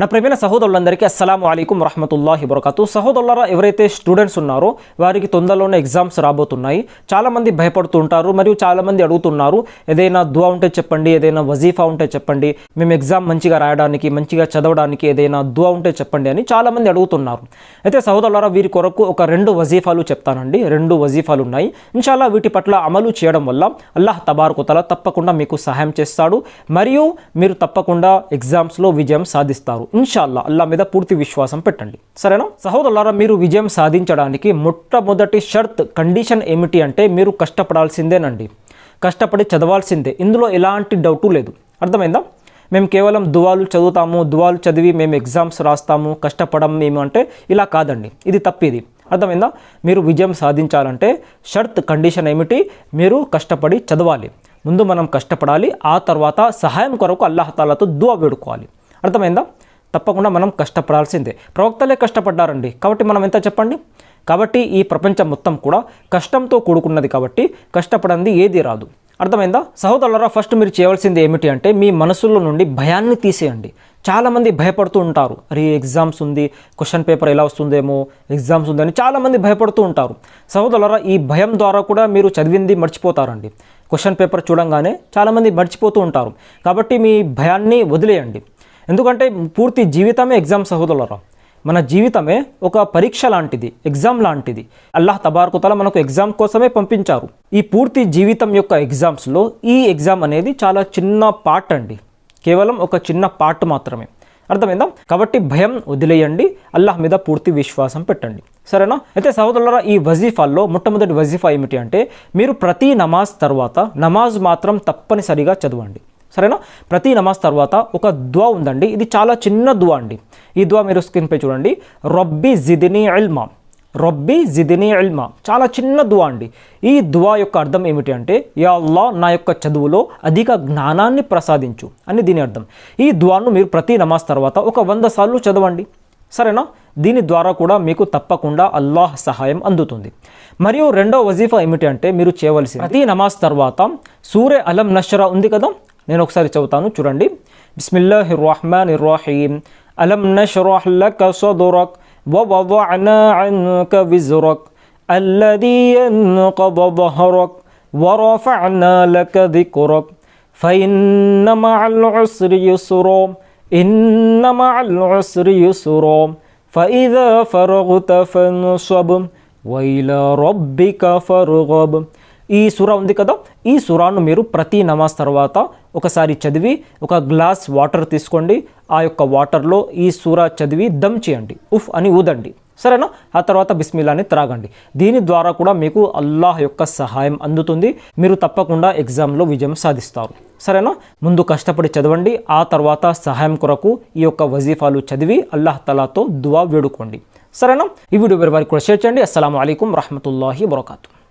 నా ప్రవీణ సహోదరులందరికీ అస్సలం అయికం వరహమతుల్లాహి వరకతు సహోదరులరా ఎవరైతే స్టూడెంట్స్ ఉన్నారో వారికి తొందరలోనే ఎగ్జామ్స్ రాబోతున్నాయి. చాలామంది భయపడుతూ ఉంటారు మరియు చాలామంది అడుగుతున్నారు ఏదైనా దువా ఉంటే చెప్పండి ఏదైనా వజీఫా ఉంటే చెప్పండి మేము ఎగ్జామ్ మంచిగా రాయడానికి మంచిగా చదవడానికి ఏదైనా దువా ఉంటే చెప్పండి అని చాలామంది అడుగుతున్నారు. అయితే సహోదరులరా వీరి కొరకు ఒక రెండు వజీఫాలు చెప్తానండి. రెండు వజీఫాలు ఉన్నాయి. ఇన్షాల్లా వీటి పట్ల అమలు చేయడం వల్ల అల్లాహ్ తబార్కుతల తప్పకుండా మీకు సహాయం చేస్తాడు మరియు మీరు తప్పకుండా ఎగ్జామ్స్లో విజయం సాధిస్తారు. ఇన్షాల్లా అల్లా మీద పూర్తి విశ్వాసం పెట్టండి. సరేనా? సహోదరులారా మీరు విజయం సాధించడానికి మొట్టమొదటి షర్త్ కండిషన్ ఏమిటి అంటే మీరు కష్టపడాల్సిందేనండి. కష్టపడి చదవాల్సిందే. ఇందులో ఎలాంటి డౌటు లేదు. అర్థమైందా? మేము కేవలం దువాలు చదువుతాము దువాలు చదివి మేము ఎగ్జామ్స్ రాస్తాము కష్టపడం మేము అంటే ఇలా కాదండి. ఇది తప్పిది. అర్థమైందా? మీరు విజయం సాధించాలంటే షర్త్ కండిషన్ ఏమిటి? మీరు కష్టపడి చదవాలి. ముందు మనం కష్టపడాలి ఆ తర్వాత సహాయం కొరకు అల్లాహతాలతో దువా వేడుకోవాలి. అర్థమైందా? తప్పకుండా మనం కష్టపడాల్సిందే. ప్రవక్తలే కష్టపడ్డారండి. కాబట్టి మనం ఎంత చెప్పండి? కాబట్టి ఈ ప్రపంచం మొత్తం కూడా కష్టంతో కూడుకున్నది కాబట్టి కష్టపడంది ఏది రాదు. అర్థమైందా? సహోదరులరా ఫస్ట్ మీరు చేయవలసింది ఏమిటి అంటే మీ మనసులో నుండి భయాన్ని తీసేయండి. చాలామంది భయపడుతూ ఉంటారు. అరే ఎగ్జామ్స్ ఉంది క్వశ్చన్ పేపర్ ఎలా వస్తుందేమో ఎగ్జామ్స్ ఉందని చాలామంది భయపడుతూ ఉంటారు. సహోదరులరా ఈ భయం ద్వారా కూడా మీరు చదివింది మర్చిపోతారండి. క్వశ్చన్ పేపర్ చూడంగానే చాలామంది మర్చిపోతూ ఉంటారు. కాబట్టి మీ భయాన్ని వదిలేయండి. ఎందుకంటే పూర్తి జీవితమే ఎగ్జామ్ సహోదరులరా మన జీవితమే ఒక పరీక్ష లాంటిది ఎగ్జామ్ లాంటిది. అల్లాహ్ తబార్కుతల మనకు ఎగ్జామ్ కోసమే పంపించారు. ఈ పూర్తి జీవితం యొక్క ఎగ్జామ్స్లో ఈ ఎగ్జామ్ అనేది చాలా చిన్న పార్ట్ అండి. కేవలం ఒక చిన్న పార్ట్ మాత్రమే. అర్థమైందా? కాబట్టి భయం వదిలేయండి. అల్లాహ్ మీద పూర్తి విశ్వాసం పెట్టండి. సరేనా? అయితే సహోదరులరా ఈ వజీఫాల్లో మొట్టమొదటి వజీఫా ఏమిటి అంటే మీరు ప్రతి నమాజ్ తర్వాత నమాజ్ మాత్రం తప్పనిసరిగా చదవండి. సరేనా? ప్రతి నమాజ్ తర్వాత ఒక దువా ఉందండి. ఇది చాలా చిన్న దువా అండి. ఈ దువా మీరు స్క్రీన్పై చూడండి. రబ్బీ జిదిని అల్మా రబ్బీ జిదిని అల్మా చాలా చిన్న దువా అండి. ఈ దువా యొక్క అర్థం ఏమిటి అంటే యా అల్లా నా యొక్క చదువులో అధిక జ్ఞానాన్ని ప్రసాదించు అని దీని అర్థం. ఈ దువాను మీరు ప్రతి నమాజ్ తర్వాత ఒక వంద సార్లు చదవండి. సరేనా? దీని ద్వారా కూడా మీకు తప్పకుండా అల్లాహ్ సహాయం అందుతుంది. మరియు రెండో వజీఫా ఏమిటి అంటే మీరు చేయవలసి ప్రతి నమాజ్ తర్వాత సూర్య అలం నషరా ఉంది కదా? నేను ఒకసారి చదువుతాను చూడండి బిస్మిల్లాహి రహమాన్ రహీం అలం నష్రహ్ లక సదురక్ ووضعنا عنك وزرك الذي ينقض ظهرك ورفعنا لك ذكرك فإن مع العسر يسرا إن مع العسر يسرا فإذا فرغت فانصب وإلى ربك فارغب ఈ సుర ఉంది కదా ఈ సురాను మీరు ప్రతి నమాజ్ తర్వాత ఒకసారి చదివి ఒక గ్లాస్ వాటర్ తీసుకోండి. ఆ యొక్క వాటర్లో ఈ సూర చదివి దమ్ చేయండి. ఉఫ్ అని ఊదండి. సరేనా? ఆ తర్వాత బిస్మిల్లాని త్రాగండి. దీని ద్వారా కూడా మీకు అల్లాహ్ యొక్క సహాయం అందుతుంది. మీరు తప్పకుండా ఎగ్జామ్లో విజయం సాధిస్తారు. సరేనా? ముందు కష్టపడి చదవండి. ఆ తర్వాత సహాయం కొరకు ఈ యొక్క వజీఫాలు చదివి అల్లాహ్ తలాతో దువా వేడుకోండి. సరేనా? ఈ వీడియో వారికి కూడా షేర్ చేయండి. అస్సలం అయికం రహమతుల్లాహి వరకాతు